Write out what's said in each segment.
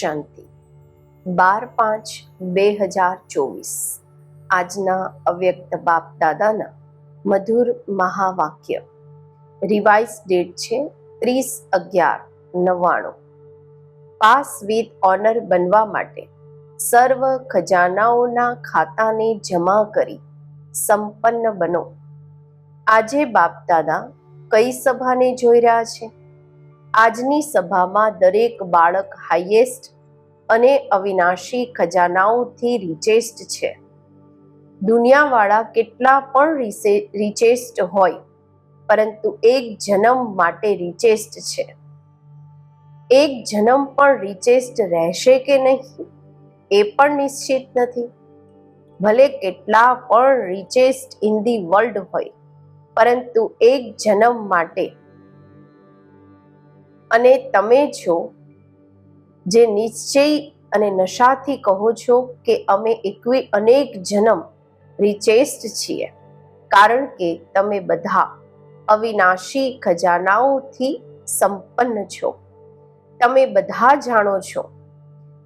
શાંતિ. બાર પાંચ બે હજાર ચોવીસ. આજના અવ્યક્ત બાપ દાદાના મધુર મહાવાક્ય. રિવાઇઝ ડેટ છે ત્રીસ અગિયાર નવ્વાણું. પાસ વિથ ઓનર બનવા માટે સર્વ ખજાનાઓના ખાતાને જમા કરી સંપન્ન બનો. આજે બાપ દાદા કઈ સભાને જોઈ રહ્યા છે? આજની સભામાં દરેક બાળક હાઈએસ્ટ અને અવિનાશી ખજાનાઓથી રિચેસ્ટ છે. દુનિયાવાળા કેટલા પણ રિચેસ્ટ હોય, પરંતુ એક જન્મ માટે રિચેસ્ટ છે. એક જન્મ પણ રિચેસ્ટ રહેશે કે નહીં, એ પણ નિશ્ચિત નથી. ભલે કેટલા પણ રિચેસ્ટ ઇન ધી વર્લ્ડ હોય, પરંતુ એક જન્મ માટે. અને તમે છો જે નિશ્ચય અને નશાથી કહો છો કે અમે એકવી અનેક જન્મ રિચેસ્ટ છીએ. કારણ કે તમે બધા અવિનાશી ખજાનાઓથી સંપન્ન છો. તમે બધા જાણો છો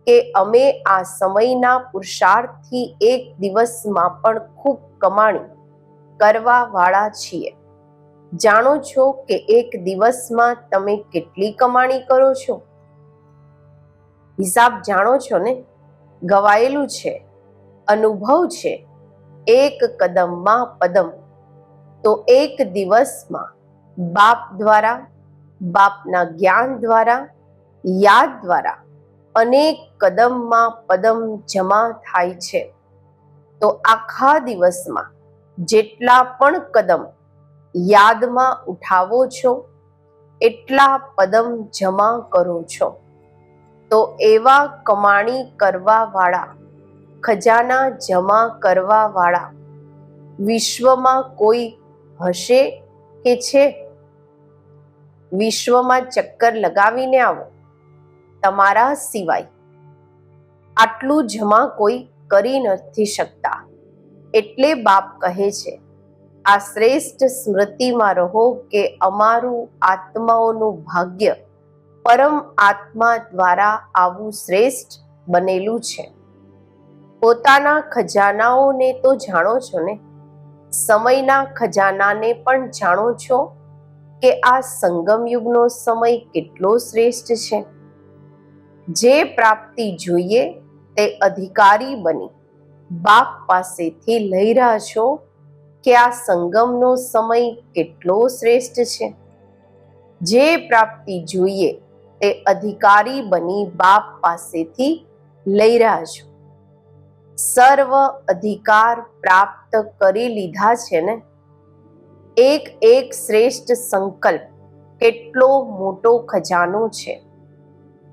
કે અમે આ સમયના પુરુષાર્થથી એક દિવસમાં પણ ખૂબ કમાણી કરવા વાળા છીએ. જાણો છો કે એક દિવસમાં તમે કેટલી કમાણી કરો છો? હિસાબ જાણો છો ને? ગવાયેલું છે, અનુભવ છે, એક કદમમાં પદમ. તો એક દિવસમાં બાપ દ્વારા, બાપના જ્ઞાન દ્વારા, યાદ દ્વારા અનેક કદમમાં પદમ જમા થાય છે. તો આખા દિવસમાં જેટલા પણ કદમ યાદમાં ઉઠાવો છો, એટલા પદમ જમા કરો છો. તો એવા કમાણી કરવાવાળા, ખજાના જમા કરવાવાળા વિશ્વમાં કોઈ હશે કે છે? વિશ્વમાં ચક્કર લગાવીને આવો, તમારા સિવાય. આટલું જમા કોઈ કરી નથી શકતા. એટલે બાપ કહે છે, આ શ્રેષ્ઠ સ્મૃતિમાં રહો કે અમારું આત્માઓનું ભાગ્ય પરમ આત્મા દ્વારા આવું શ્રેષ્ઠ બનેલું છે. પોતાના ખજાનાઓને તો જાણો છો ને? સમયના ખજાનાને પણ જાણો છો કે આ સંગમ યુગનો સમય કેટલો શ્રેષ્ઠ છે? જે પ્રાપ્તિ જોઈએ તે અધિકારી બની, બાપ પાસેથી લઈ રહ્યા છો કે આ સંગમનો સમય કેટલો શ્રેષ્ઠ છે? જે પ્રાપ્તિ જોઈએ તે અધિકારી બની બાપ પાસેથી લઈ રહ્યા છો. સર્વ અધિકાર પ્રાપ્ત કરી લીધા છે ને? એક એક શ્રેષ્ઠ સંકલ્પ કેટલો મોટો ખજાનો છે.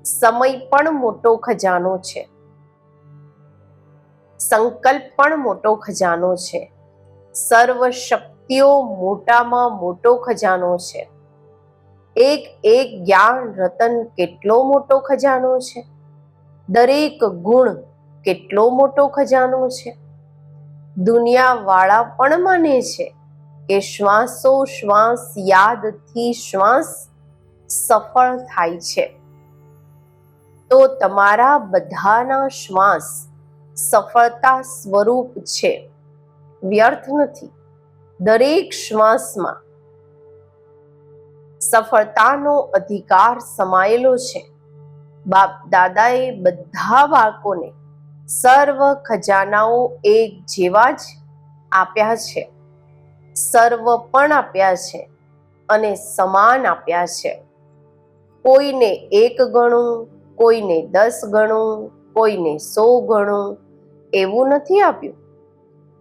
સમય પણ મોટો ખજાનો છે. સંકલ્પ પણ મોટો ખજાનો છે. સર્વ શક્તિઓ મોટામાં મોટો ખજાનો છે. એક એક જ્ઞાન રતન કેટલો મોટો ખજાનો છે? દરેક ગુણ કેટલો મોટો ખજાનો છે? દુનિયાવાળા પણ માને છે કે શ્વાસો શ્વાસ યાદથી શ્વાસ સફળ થાય છે. તો તમારા બધાના શ્વાસ સફળતા સ્વરૂપ છે. વ્યર્થ નથી. દરેક શ્વાસમાં સફળતાનો અધિકાર સમાયેલો છે. બાપ દાદાએ બધા બાળકોને સર્વ ખજાનાઓ એક જેવા જ આપ્યા છે. સર્વ પણ આપ્યા છે અને સમાન આપ્યા છે. કોઈને એક ગણું, કોઈને દસ ગણું, કોઈને સો ગણું એવું નથી આપ્યું.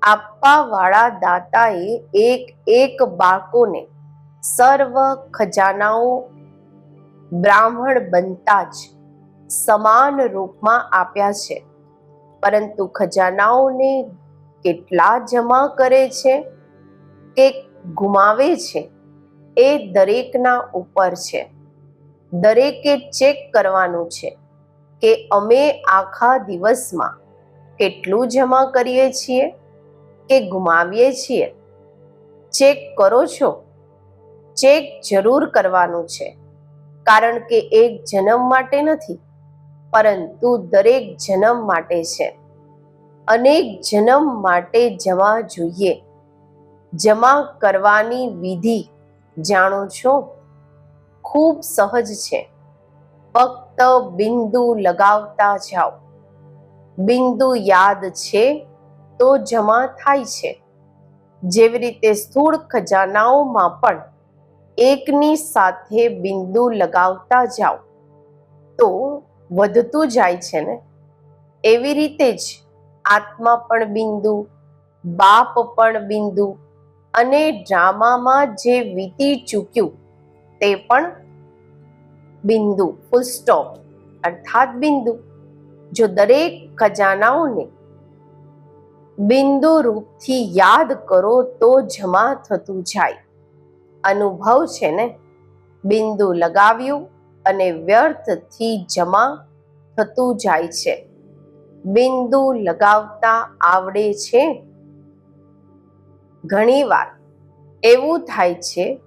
આપવાવાળા દાતાએ એક એક બાળકોને સર્વ ખજાનાઓ બ્રાહ્મણ બનતા જ સમાન રૂપમાં આપ્યા છે. પરંતુ ખજાનાઓને કેટલા જમા કરે છે? કે ગુમાવે છે? એ દરેકના ઉપર છે. દરેકે ચેક કરવાનું છે કે અમે આખા દિવસમાં કેટલું જમા કરીએ છીએ? કે ગુમાવીએ છીએ? ચેક કરો છો? ચેક જરૂર કરવાનું છે. કારણ કે એક જન્મ માટે નથી, પરંતુ દરેક જન્મ માટે છે. અનેક જન્મ માટે જમા જોઈએ. જમા કરવાની વિધિ જાણો છો? ખૂબ સહજ છે. ફક્ત બિંદુ લગાવતા જાઓ. બિંદુ યાદ છે તો જમા થાય છે. જેવી રીતે સ્થૂળ ખજાનાઓમાં પણ એકની સાથે બિંદુ લગાવતા જાઓ. તો વધતું જાય છે ને? એવી રીતે જ આત્મા પણ બિંદુ, બાપ પણ બિંદુ અને ડ્રામામાં જે વીતી ચૂક્યું તે પણ બિંદુ ફૂલ સ્ટોપ અર્થાત બિંદુ. જો દરેક ખજાનાઓને બિંદુ રૂપથી યાદ કરો તો જમા થતું જાય. અનુભવ છે ને? બિંદુ લગાવ્યું અને વ્યર્થથી જમા થતું જાય છે. બિંદુ લગાવતા આવડે છે? ઘણીવાર એવું થાય છે,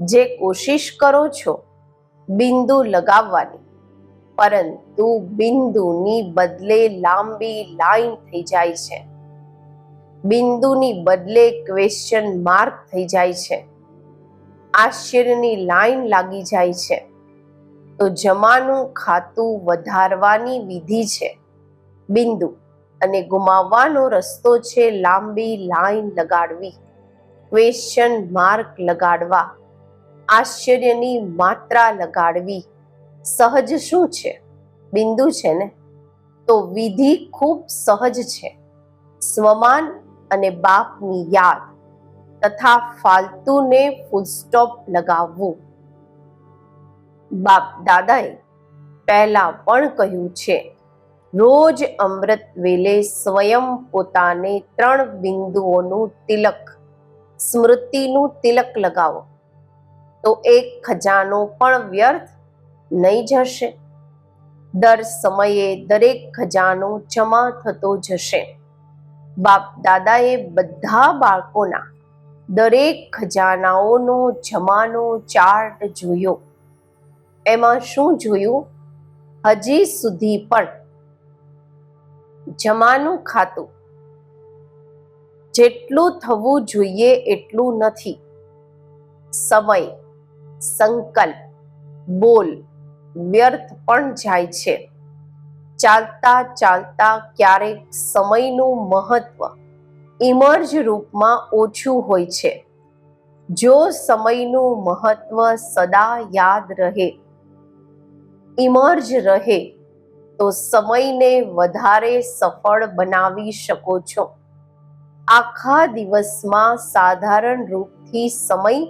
જે કોશિશ કરો છો બિંદુ લગાવવાની, પરંતુ બિંદુની બદલે લાંબી લાઈન થઈ જાય છે. બિંદુની બદલે ક્વેશ્ચન માર્ક થઈ જાય છે. આશ્ચર્યની લાઈન લાગી જાય છે. તો જમાનું ખાતું વધારવાની વિધિ છે. બિંદુ. અને ગુમાવવાનો રસ્તો છે લાંબી લાઈન લગાડવી. ક્વેશ્ચન માર્ક લગાડવા. આશ્ચર્યની માત્રા લગાડવી. સહજ શું છે? બિંદુ છે ને? તો વિધિ ખૂબ સહજ છે. સ્વમાન અને બાપની યાદ. તથા ફાલતુને ફૂલ સ્ટોપ લગાવવું. બાપ દાદાએ પહેલા પણ કહ્યું છે, રોજ અમૃત વેલે સ્વયં પોતાને ત્રણ બિંદુઓનું તિલક, સ્મૃતિનું તિલક લગાવો. તો એક ખજાનો પણ વ્યર્થ નહીં જશે. દર સમયે દરેક ખજાનો જમા થતો જશે. બાપ દાદાએ બધા બાળકોના દરેક ખજાનાઓનો જમાનો ચાર્ટ જોયો. એમાં શું જોયું? હજી સુધી પણ જમાનું ખાતું. જેટલું થવું જોઈએ એટલું નથી. સમય, સંકલ્પ, બોલ વ્યર્થ પણ જાય છે. ચાલતા ચાલતા ક્યારેક સમયનું મહત્વ ઇમર્જ રૂપમાં ઓછું હોય છે. જો સમયનું મહત્વ સદા યાદ રહે ઇમર્જ રહે, તો સમયને વધારે સફળ બનાવી શકો છો. આખા દિવસમાં સાધારણ રૂપથી સમય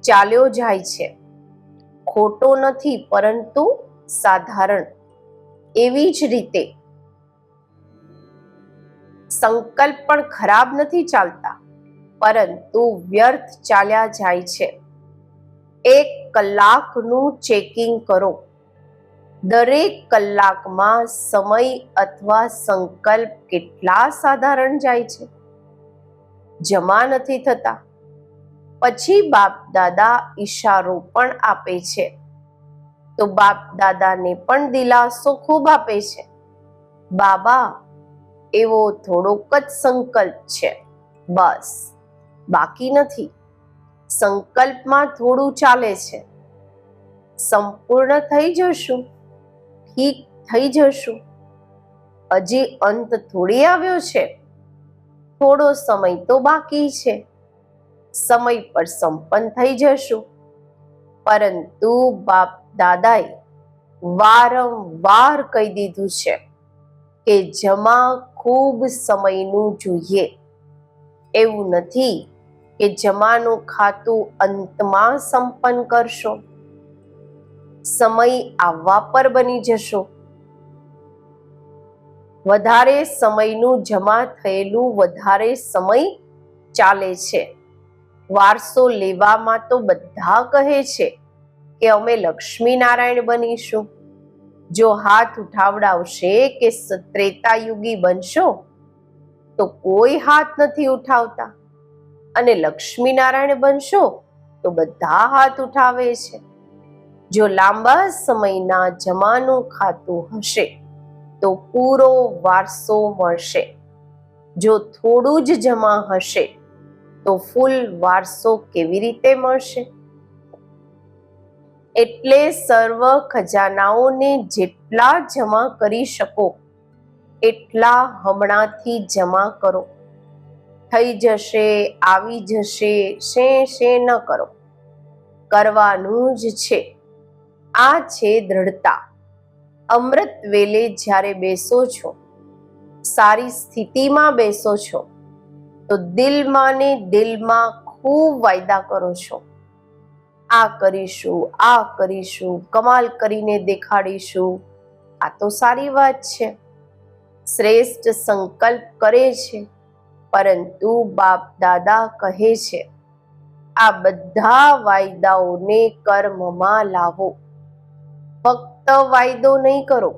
ચાલ્યો જાય છે. ખોટો નથી, પરંતુ સાધારણ. એવી જ રીતે સંકલ્પ પણ ખરાબ નથી ચાલતા, પરંતુ વ્યર્થ ચાલ્યા જાય છે. એક કલાકનું ચેકિંગ કરો. દરેક કલાકમાં સમય અથવા સંકલ્પ કેટલા સાધારણ જાય છે? જમા નથી થતા. પછી બાપ દાદા ઈશારો પણ આપે છે. તો બાપ દાદાને પણ દિલાસો ખૂબ આપે છે. બાબા એવો થોડોક જ સંકલ્પ છે. બસ. બાકી નથી. સંકલ્પમાં થોડું ચાલે છે. સંપૂર્ણ થઈ જશું. ઠીક થઈ જશું. હજી અંત થોડી આવ્યો છે. થોડો સમય તો બાકી છે. સમય પર સંપન્ન થઈ જશું. પરંતુ બાપ દાદાએ વારંવાર કહી દીધું છે કે જમા ખૂબ સમયનું જોઈએ. એવું નથી કે જમાનું ખાતું અંતમાં સંપન્ન કરશો. સમય આવવા પર બની જશો. વધારે સમયનું જમા થયેલું વધારે સમય ચાલે છે. વારસો લેવામાં તો બધા કહે છે કે અમે લક્ષ્મી નારાયણ બનીશું. જો હાથ ઉઠાવડાવશે કે ત્રેતાયુગી બનશો, તો કોઈ હાથ નથી ઉઠાવતા. અને લક્ષ્મીનારાયણ બનશો, તો બધા હાથ ઉઠાવે છે. જો લાંબા સમયના જમાનું ખાતું હશે, તો પૂરો વારસો મળશે. જો થોડું જ જમા હશે, તો ફૂલ વારસો કેવી રીતે મળશે? એટલે સર્વ ખજાનાઓને જેટલા જમા કરી શકો, એટલા હમણાંથી જમા કરો. થઈ જશે, આવી જશે, શે શે ન કરો. કરવાનું જ છે. આ છે દ્રઢતા. અમૃત વેલે જ્યારે બેસો છો, સારી સ્થિતિમાં બેસો છો, તો દિલમાં ને દિલમાં ખૂબ વાયદા કરો છો. આ કરીશું આ કરીશું, કમાલ કરીને દેખાડીશું. આ તો સારી વાત છે. શ્રેષ્ઠ સંકલ્પ કરે છે, પરંતુ બાપ દાદા કહે છે, આ બધા વાયદાઓને કર્મમાં લાવો. ફક્ત વાયદો નહીં કરો,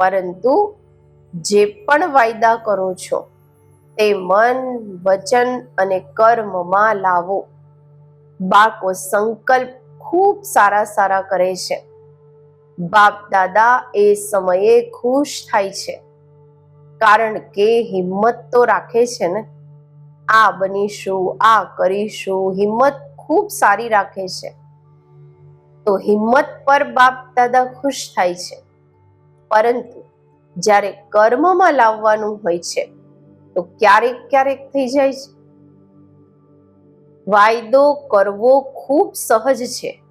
પરંતુ જે પણ વાયદા કરો છો, તે મન, વચન અને કર્મમાં લાવો. બાળકો સંકલ્પ ખૂબ સારા સારા કરે છે. બાપ દાદા એ સમયે ખુશ થાય છે. કારણ કે હિંમત તો રાખે છે ને. આ બનીશું, આ કરીશું, હિંમત ખૂબ સારી રાખે છે. તો હિંમત પર બાપ દાદા ખુશ થાય છે. પરંતુ જ્યારે કર્મમાં લાવવાનું હોય છે, તો ક્યારેક ક્યારેક થઈ જાય છે. વાયદો કરવો ખૂબ સહજ છે,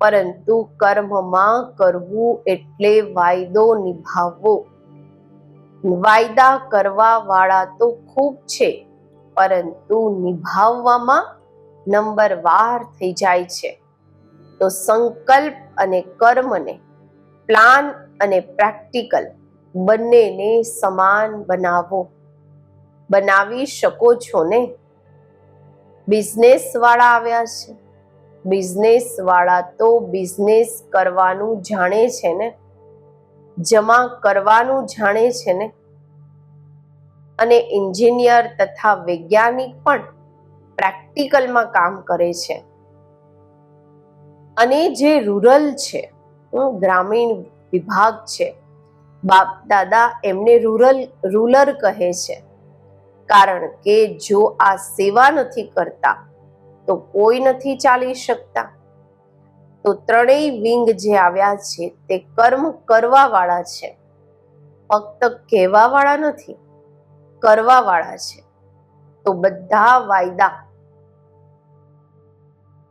પરંતુ કર્મમાં કરવું એટલે વાયદો નિભાવવો. વાયદા કરવા વાળા તો ખૂબ છે, પરંતુ નિભાવવામાં નંબર વાર થઈ જાય છે. તો સંકલ્પ અને કર્મને પ્લાન અને પ્રેક્ટિકલ બંનેને સમાન બનાવો. બનાવી શકો છો ને? બિઝનેસ વાળા આવ્યા છે. બિઝનેસ વાળા તો બિઝનેસ કરવાનું જાણે છે ને? જમા કરવાનું જાણે છે ને? અને એન્જિનિયર તથા વૈજ્ઞાનિક પણ પ્રેક્ટિકલમાં કામ કરે છે. અને જે રૂરલ છે ગ્રામીણ વિભાગ છે, બાપ દાદા એમને રૂરલ રૂલર કહે છે. કારણ કે જો આ સેવા નથી કરતા, તો કોઈ નથી ચાલી શકતા. તો ત્રણેય વિંગ જે આવ્યા છે, તે કર્મ કરવા વાળા છે. ફક્ત કહેવા વાળા નથી કરવા વાળા છે. તો બધા વાયદા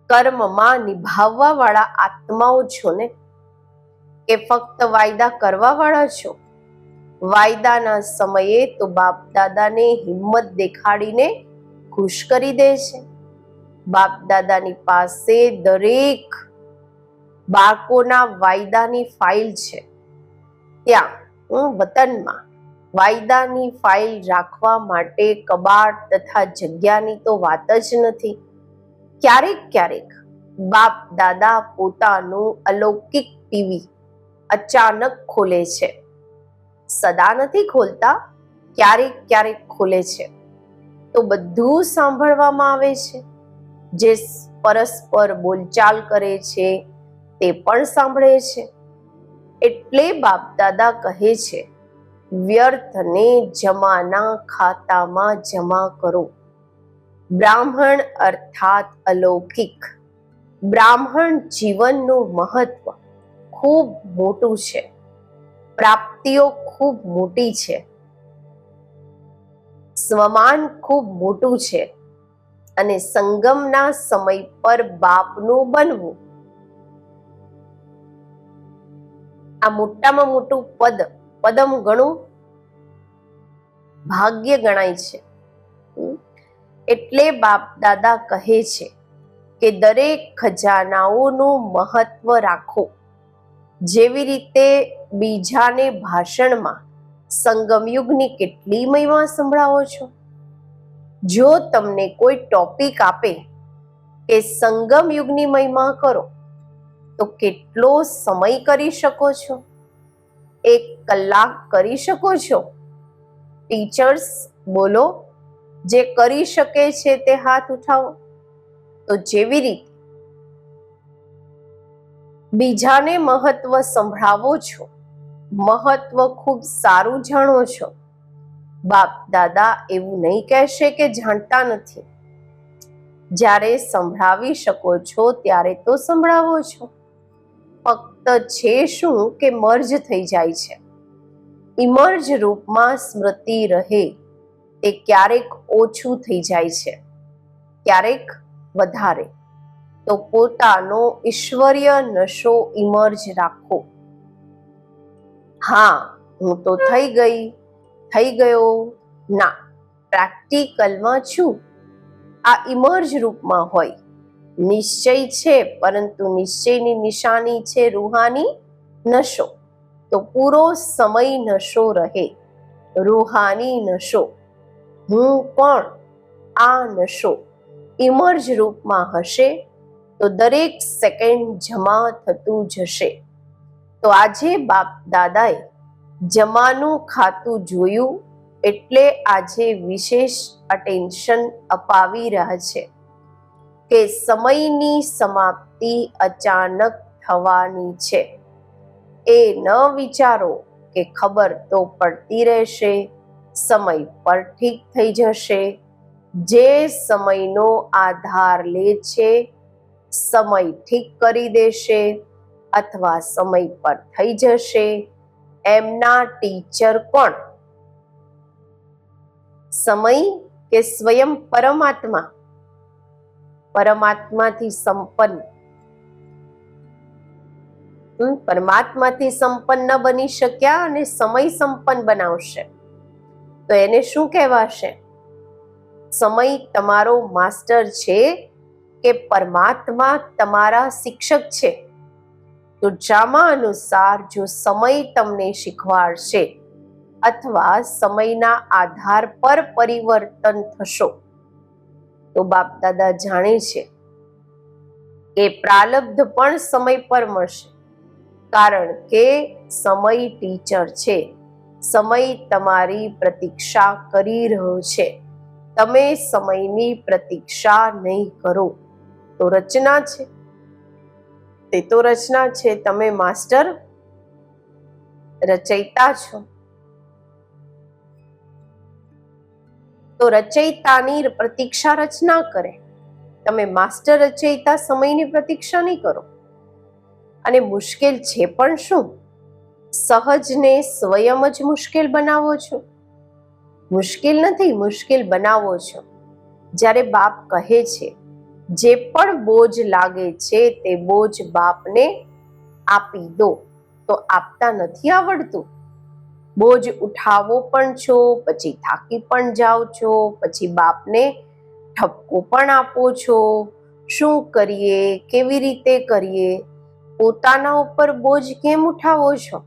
કર્મમાં નિભાવવા વાળા આત્માઓ છો ને? કે ફક્ત વાયદા કરવા વાળા છો? વાયદાના સમયે તો બાપ દાદાને હિંમત દેખાડીને ખુશ કરી દે છે. બાપ દાદાની પાસે દરેક બાળકોના વાયદાની ફાઇલ છે. ત્યાં વતનમાં વાયદાની ફાઇલ રાખવા માટે કબાટ તથા જગ્યાની તો વાત જ નથી. ક્યારેક ક્યારેક બાપ દાદા પોતાનું અલૌકિક ટીવી અચાનક ખોલે છે. સદા નથી ખોલતા, ક્યારેક ક્યારેક ખોલે છે. તો બધું સાંભળવામાં આવે છે. જે પરસ્પર બોલચાલ કરે છે, તે પણ સાંભળે છે. એટલે બાપ દાદા કહે છે, વ્યર્થને જમાના ખાતામાં જમા કરો. બ્રાહ્મણ અર્થાત અલૌકિક. બ્રાહ્મણ જીવનનું મહત્વ ખૂબ મોટું છે. પ્રાપ્તિઓ ખૂબ મોટી છે. સ્વમાન ખૂબ મોટું છે અને સંગમના સમય પર બાપનું બનવું. આ મોટામાં મોટું પદ, પદમ ગણું ભાગ્ય ગણાય છે. એટલે બાપ દાદા કહે છે કે દરેક ખજાનાઓનું મહત્વ રાખો. જેવી રીતે બીજાને ભાષણમાં સંગમયુગની કેટલી મહિમા સંભળાવો છો? જો તમને કોઈ ટોપિક આપે કે સંગમયુગની મહિમા કરો, તો કેટલો સમય કરી શકો છો? એક કલાક કરી શકો છો? ટીચર્સ, બોલો, જે કરી શકે છે તે હાથ ઉઠાવો. તો જેવી રીતે બીજાને મહત્વ સંભળાવો છો. મહત્વ ખૂબ સારું જાણો છો. બાપ, દાદા એવું નહીં કહેશે કે જાણતા નથી. જ્યારે સંભળાવી શકો છો ત્યારે તો સંભળાવો છો. ફક્ત છે શું કે મર્જ થઈ જાય છે. ઇમર્જ રૂપમાં સ્મૃતિ રહે તે ક્યારેક ઓછું થઈ જાય છે. ક્યારેક વધારે. તો પોતાનો ઈશ્વરીય નશો ઇમર્જ રાખો. હા, હું તો થઈ ગઈ, થઈ ગયો. ના, પ્રેક્ટિકલમાં છું. આ ઇમર્જ રૂપમાં હોય. નિશ્ચય છે, પરંતુ નિશ્ચયની નિશાની છે રૂહાની નશો. તો પૂરો સમય નશો રહે, રૂહાની નશો. હું પણ આ નશો ઇમર્જ રૂપમાં હશે તો દરેક સેકન્ડ જમા થતું જશે. તો આજે બાપ દાદાએ જમાનું ખાતું જોયું એટલે આજે વિશેષ અટેન્શન અપાવી રહ્યા છે કે સમયની સમાપ્તિ અચાનક થવાની છે. એ ન વિચારો કે ખબર તો પડતી રહેશે, સમય પર ઠીક થઈ જશે. જે સમયનો આધાર લે છે સમય ઠીક કરી દેશે અથવા સમય પર થઈ જશે. એમના ટીચર કોણ? સમય કે સ્વયં પરમાત્મા? પરમાત્માથી સંપન્ન. પરમાત્માથી સંપન્ન બની શક્યા અને સમય સંપન્ન બનાવશે. તો એને શું કહેવાશે? સમય તમારો માસ્ટર છે કે પરમાત્મા તમારા શિક્ષક છે. તો ડ્રામા અનુસાર જો સમય તમને શીખવાડશે અથવા સમયના આધાર પર પરિવર્તન થશો, તો બાપ દાદા જાણે છે. એ પ્રાલબ્ધ પણ સમય પર મળશે, કારણ કે સમય ટીચર છે. સમય તમારી પ્રતીક્ષા કરી રહ્યો છે. તમે સમયની પ્રતીક્ષા નહીં કરો. તો રચના છે. તે તો રચના છે, તમે માસ્ટર રચયિતા છો. તો રચયિતાની પ્રતીક્ષા રચના કરે. તમે માસ્ટર રચયિતા સમયની પ્રતીક્ષા નહીં કરો. અને મુશ્કેલ છે પણ શું? સહજને સ્વયં જ મુશ્કેલ બનાવો છો. મુશ્કેલ નથી, મુશ્કેલ બનાવો છો. જ્યારે બાપ કહે છે જે પણ બોજ લાગે છે તે બોજ બાપને આપી દો. તો આપતા નથી આવડતું. બોજ ઉઠાવો પણ છો, પછી થાકી પણ જાઓ છો, પછી બાપને ઠપકો પણ આપો છો. શું કરીએ, કેવી રીતે કરીએ? પોતાના ઉપર બોજ કેમ ઉઠાવો છો?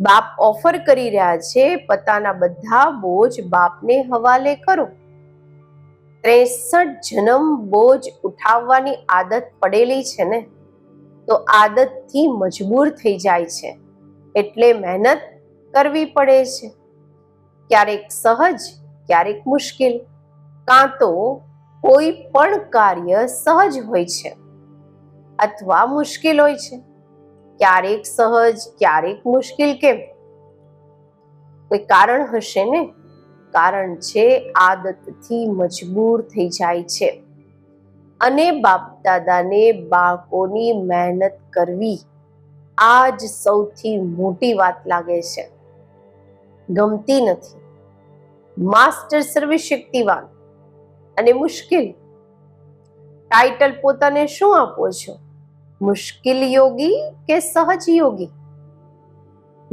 બાપ ઓફર કરી રહ્યા છે, પોતાના બધા બોજ બાપને હવાલે કરો. ત્રેસઠ જન્મ બોજ ઉઠાવવાની આદત પડેલી છે ને, તો આદતથી મજબૂર થઈ જાય છે. એટલે મહેનત કરવી પડે છે. ક્યારેક સહજ, ક્યારેક મુશ્કેલ, કાં તો કોઈ પણ કાર્ય સહજ હોય છે અથવા મુશ્કેલ હોય છે. ક્યારેક સહજ, ક્યારેક મુશ્કેલ કેમ? કોઈ કારણ હશે ને? કારણ છે, આદતથી મજબૂર થઈ જાય છે. અને બાપ દાદાને બાળકોની મહેનત કરવી આ જ સૌથી મોટી વાત લાગે છે. ગમતી નથી. માસ્ટર સર્વશક્તિવાન અને મુશ્કેલ. ટાઇટલ પોતાને શું આપો છો? મુશ્કેલ યોગી કે સહજ યોગી?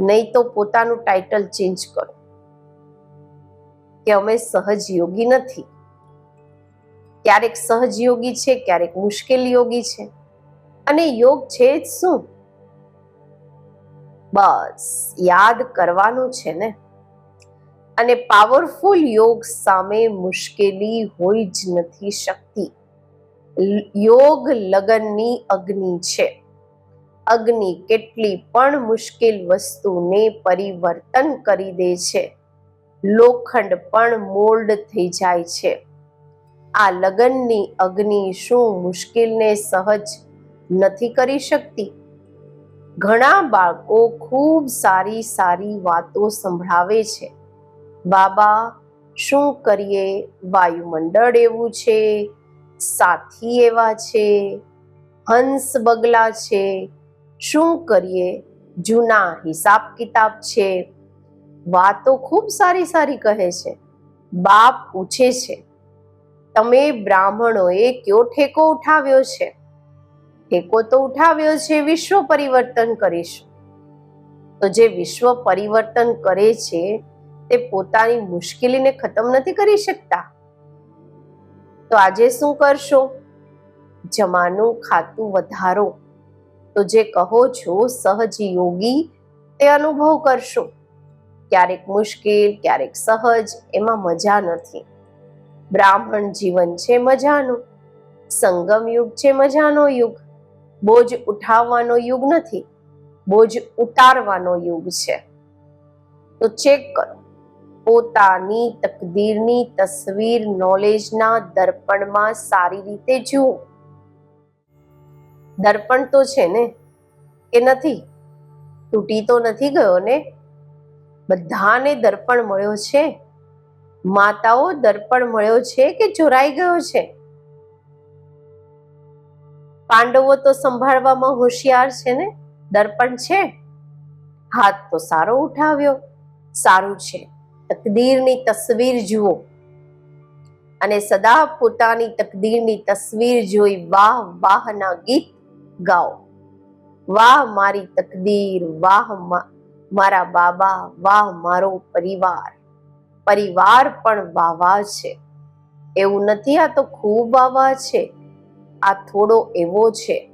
નહીં તો પોતાનું ટાઇટલ ચેન્જ કરો. કે અમે સહજયોગી નથી. ક્યારેક સહજયોગી છે, ક્યારેક મુશ્કેલ યોગી છે. અને યોગ છે જ શું? બસ, યાદ કરવાનું છે ને? અને પાવરફુલ યોગ સામે મુશ્કેલી હોઈ જ નથી શકતી. યોગ લગનની અગ્નિ છે. અગ્નિ કેટલી પણ મુશ્કેલ વસ્તુને પરિવર્તન કરી દે છે. લોખંડ પણ મોલ્ડ થઈ જાય છે. આ લગનની અગ્નિ શું મુશ્કેલને સહજ નથી કરી શકતી? ઘણા બાળકો ખૂબ સારી સારી વાતો સંભળાવે છે. બાબા, શું કરીએ? વાયુમંડળ એવું છે? સાથી એવા છે? હંસ બગલા છે? શું કરીએ? જૂના હિસાબ કિતાબ છે? વાતો ખૂબ સારી સારી કહે છે. બાપ પૂછે છે, તમે બ્રાહ્મણોએ કયો ઠેકો ઉઠાવ્યો છે? ઠેકો તો ઉઠાવ્યો છે, વિશ્વ પરિવર્તન કરીશું. તો જે વિશ્વ પરિવર્તન કરે છે, તે પોતાની મુશ્કેલીને ખતમ નથી કરી શકતા. તો આજે શું કરશો? જમાનું ખાતું વધારો. તો જે કહો છો, સહજ યોગી તે અનુભવ કરશો. ક્યારેક મુશ્કેલ, ક્યારેક સહજ, એમાં મજા નથી. બ્રાહ્મણ જીવન છે મજાનું, સંગમ યુગ છે મજાનો યુગ, બોજ ઉઠાવવાનો યુગ નથી, બોજ ઉતારવાનો યુગ છે. તો ચેક કરો, પોતાની તકદીરની તસવીર નોલેજના દર્પણમાં સારી રીતે જુઓ. દર્પણ તો છે ને કે નથી, તૂટી તો નથી ગયો ને? બધાને દર્પણ મળ્યો છે. માતાઓ દર્પણ મળ્યો છે કે ચોરાઈ ગયો છે? પાંડવો તો સંભાળવામાં હોશિયાર છે ને? દર્પણ છે? હાથ તો સારો ઉઠાવ્યો. સારું છે. તકદીરની તસવીર જુઓ. અને સદા પોતાની તકદીરની તસવીર જોઈ વાહ વાહના ગીત ગાઓ. વાહ મારી તકદીર, વાહ મારા બાબા, વાહ, મારો પરિવાર. પરિવાર પણ વાવા છે. એવું નથી, આ તો ખૂબ વાવા છે. આ થોડો એવો છે.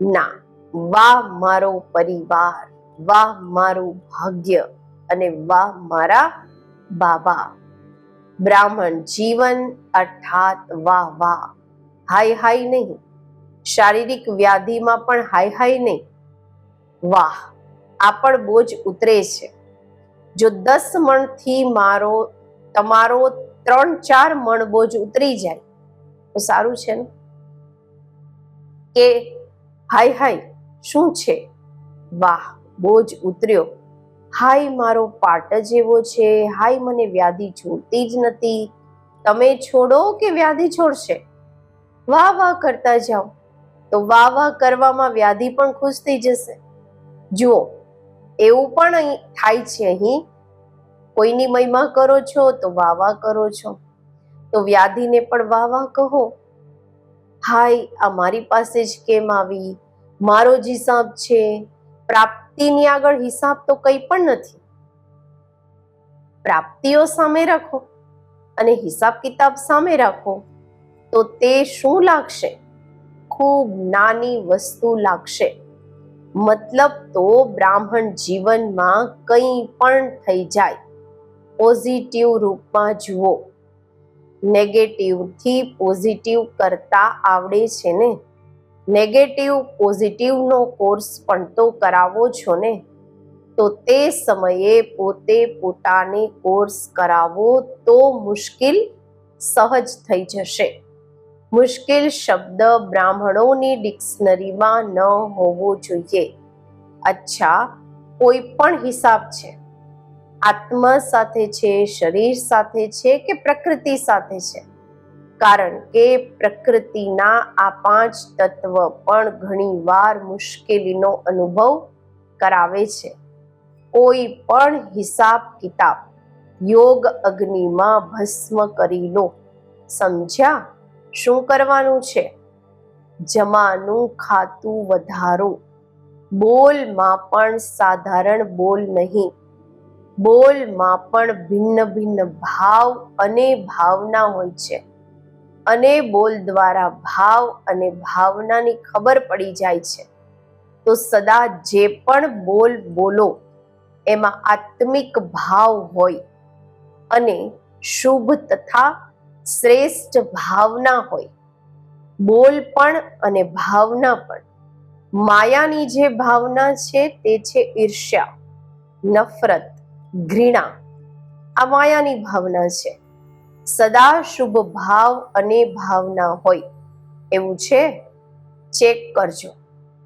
ના, વાહ, મારો પરિવાર, વાહ, મારું ભાગ્ય અને વાહ, મારા બાબા. બ્રાહ્મણ જીવન અર્થાત વાહ વાહ હાય હાય નહીં. શારીરિક વ્યાધિમાં પણ હાય હાય નહીં. વાહ આ પણ બોજ ઉતરે છે. જો દસ મણથી મારો, તમારો ત્રણ ચાર મણ બોજ ઉતરી જાય, તો સારું છે ને? કે હાય હાય, શું છે? વાહ, બોજ ઉતર્યો. હાય, મારો પાટ જેવો છે. હાય, મને વ્યાધિ છોડતી જ નથી. તમે છોડો કે વ્યાધિ છોડશે? વાહ વાહ કરતા જાઓ. તો વાહ વાહ કરવામાં વ્યાધિ પણ ખુશ થઈ જશે. જુઓ એવું પણ થાય છે અહીં. કોઈની મહિમા કરો છો તો વાહ કરો છો. તો વ્યાધિને પણ વાહ કહો. હાય, આ મારી પાસે જ કેમ આવી? મારો જ હિસાબ છે. પ્રાપ્તિની આગળ હિસાબ તો કંઈ પણ નથી. પ્રાપ્તિઓ સામે રાખો અને હિસાબ કિતાબ સામે રાખો. તો તે શું લાગશે? ખૂબ નાની વસ્તુ લાગશે. મતલબ તો બ્રાહ્મણ જીવનમાં કંઈ પણ થઈ જાય. પોઝિટિવ રૂપમાં જુઓ. નેગેટિવથી પોઝિટિવ કરતા આવડે છે ને? નેગેટિવ પોઝિટિવનો કોર્સ પણ તો કરાવો છો ને? તો તે સમયે પોતે પોતાને કોર્સ કરાવો તો મુશ્કેલ સહજ થઈ જશે. મુશ્કેલ શબ્દ બ્રાહ્મણોની ડિક્શનરીમાં ન હોવો જોઈએ. અચ્છા, કોઈ પણ હિસાબ છે? આત્મા સાથે છે, શરીર સાથે છે કે પ્રકૃતિ સાથે છે? કારણ કે પ્રકૃતિના આ પાંચ તત્વ પણ ઘણીવાર મુશ્કેલીનો અનુભવ કરાવે છે. કોઈ પણ હિસાબ કિતાબ યોગ અગ્નિમાં ભસ્મ કરી લો. સમજ્યા? શું કરવાનું છે? જમાનું ખાતું વધારો. બોલમાં પણ સાધારણ બોલ નહીં. બોલમાં પણ ભિન્ન ભિન્ન ભાવ અને ભાવના હોય છે. અને બોલ દ્વારા ભાવ અને ભાવનાની ખબર પડી જાય છે. તો સદા જે પણ બોલ બોલો, એમાં આત્મિક ભાવ હોય. અને શુભ તથા શ્રેષ્ઠ ભાવના હોય. બોલ પણ અને ભાવના પણ. માયાની જે ભાવના છે તે છે ઈર્ષ્યા, નફરત, ઘૃણા. આ માયાની ભાવના છે. સદા શુભ ભાવ અને ભાવના હોય. એવું છે? ચેક કરજો.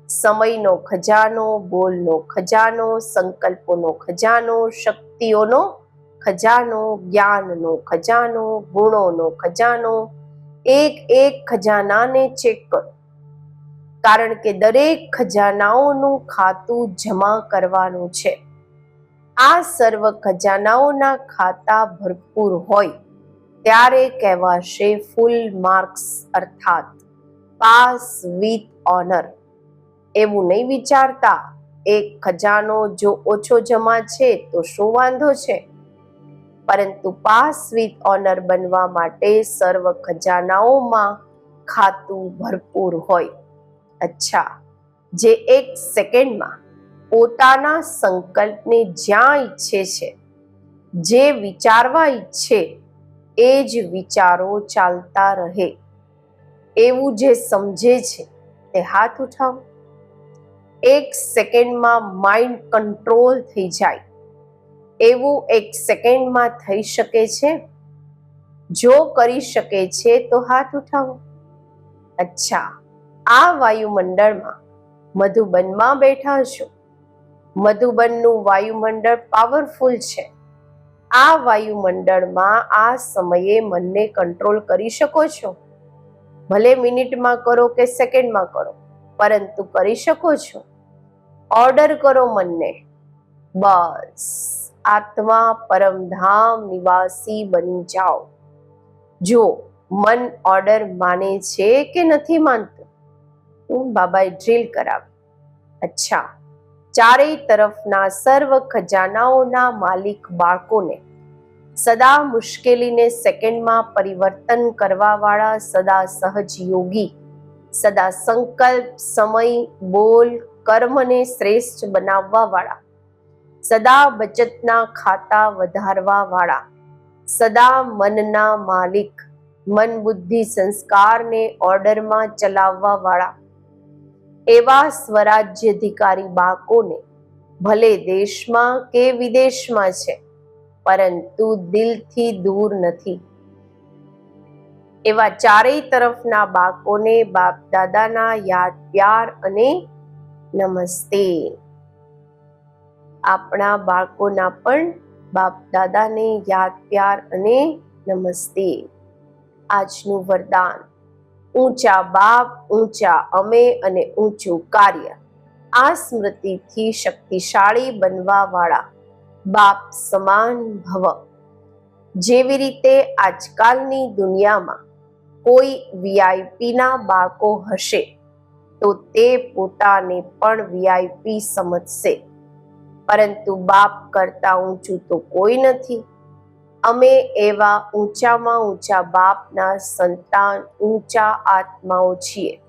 સમયનો ખજાનો, બોલનો ખજાનો, સંકલ્પોનો ખજાનો, શક્તિઓનો ખજાનો જ્ઞાનનો, ખજાનો ગુણોનો, ખજાનો એક એક ખજાનાને ચેક કરો. કારણ કે દરેક ખજાનાઓનું ખાતું જમા કરવાનું છે. આ સર્વ ખજાનાઓના ખાતા ભરપૂર હોય ત્યારે કહેવાશે ફૂલ માર્ક્સ અર્થાત પાસ વિથ ઓનર. એવું નહીં વિચારતા, એક ખજાનો જો ઓછો જમા છે તો શું વાંધો છે? પરંતુ પાસ વિથ ઓનર બનવા માટે સર્વ ખજાનાઓમાં ખાતું ભરપૂર હોય. અચ્છા, જે એક સેકન્ડમાં પોતાના સંકલ્પને જ્યાં ઈચ્છે છે, જે વિચારવા ઈચ્છે, એ જ વિચારો ચાલતા રહે. એવું જે સમજે છે, તે હાથ ઉઠાવો. એક સેકન્ડમાં માઇન્ડ કંટ્રોલ થઈ જાય. એવું એક સેકન્ડમાં થઈ શકે છે. જો કરી શકે છે તો હાથ ઉઠાવો. અચ્છા, આ વાયુમંડળમાં મધુબનમાં બેઠા છો મધુબનનું વાયુમંડળ પાવરફુલ છે. આ વાયુમંડળમાં આ સમયે મનને કંટ્રોલ કરી શકો છો. ભલે મિનિટમાં કરો કે સેકન્ડમાં કરો, પરંતુ કરી શકો છો. ઓર્ડર કરો મનને. બસ. આત્મા પરમધામ નિવાસી બની જાઓ. જો મન ઓર્ડર માને છે કે નથી માનતું, હું બાબાએ ડ્રીલ કરાવી. અચ્છા, ચારેય તરફના સર્વ ખજાનાઓના માલિક બાળકોને સદા મુશ્કેલીને સેકન્ડમાં પરિવર્તન કરવાવાળા સદા સહજ યોગી સદા સંકલ્પ, સમય, બોલ, કર્મને શ્રેષ્ઠ બનાવવા વાળા સદા બચતના ખાતા વધારવા વાળા સદા મનના માલિક, મન બુદ્ધિ સંસ્કારને ઓર્ડરમાં ચલાવવા વાળા એવા સ્વરાજ્યધિકારી બાળકોને ભલે દેશમાં કે વિદેશમાં છે, પરંતુ દિલથી દૂર નથી. એવા ચારેય તરફના બાળકોને બાપ દાદાના યાદ, પ્યાર અને નમસ્તે. આપણા બાળકોના પણ બાપ દાદાને યાદ, પ્યાર અને નમસ્તે. આજનું વરદાન, ઊંચા બાપ, ઊંચા અમે અને ઊંચું કાર્ય. આ સ્મૃતિથી શક્તિશાળી બનવા વાળા બાપ સમાન ભવ. જેવી રીતે આજકાલની દુનિયામાં કોઈ વીઆઈપીના બાળકો હશે, તો તે પોતાને પણ વીઆઈપી સમજશે. પરંતુ બાપ કરતા ઊંચું તો કોઈ નથી. અમે એવા ઊંચામાં ઊંચા બાપના સંતાન, ઊંચા આત્માઓ છીએ.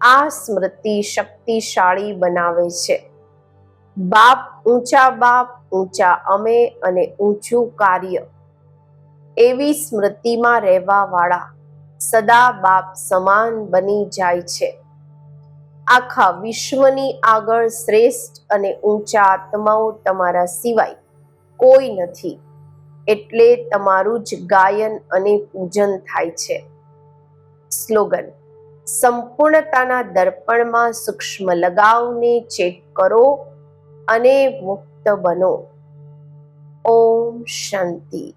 આ સ્મૃતિ શક્તિશાળી બનાવે છે. બાપ ઊંચા બાપ, ઊંચા અમે અને ઊંચું કાર્ય. એવી સ્મૃતિમાં રહેવા વાળા સદા બાપ સમાન બની જાય છે. આખા વિશ્વની આગળ શ્રેષ્ઠ અને ઊંચા આત્માઓ તમારા સિવાય કોઈ નથી. એટલે તમારું જ ગાયન અને પૂજન થાય છે. સ્લોગન, સંપૂર્ણતાના દર્પણમાં સૂક્ષ્મ લગાવને ચેક કરો અને મુક્ત બનો. ઓમ શાંતિ.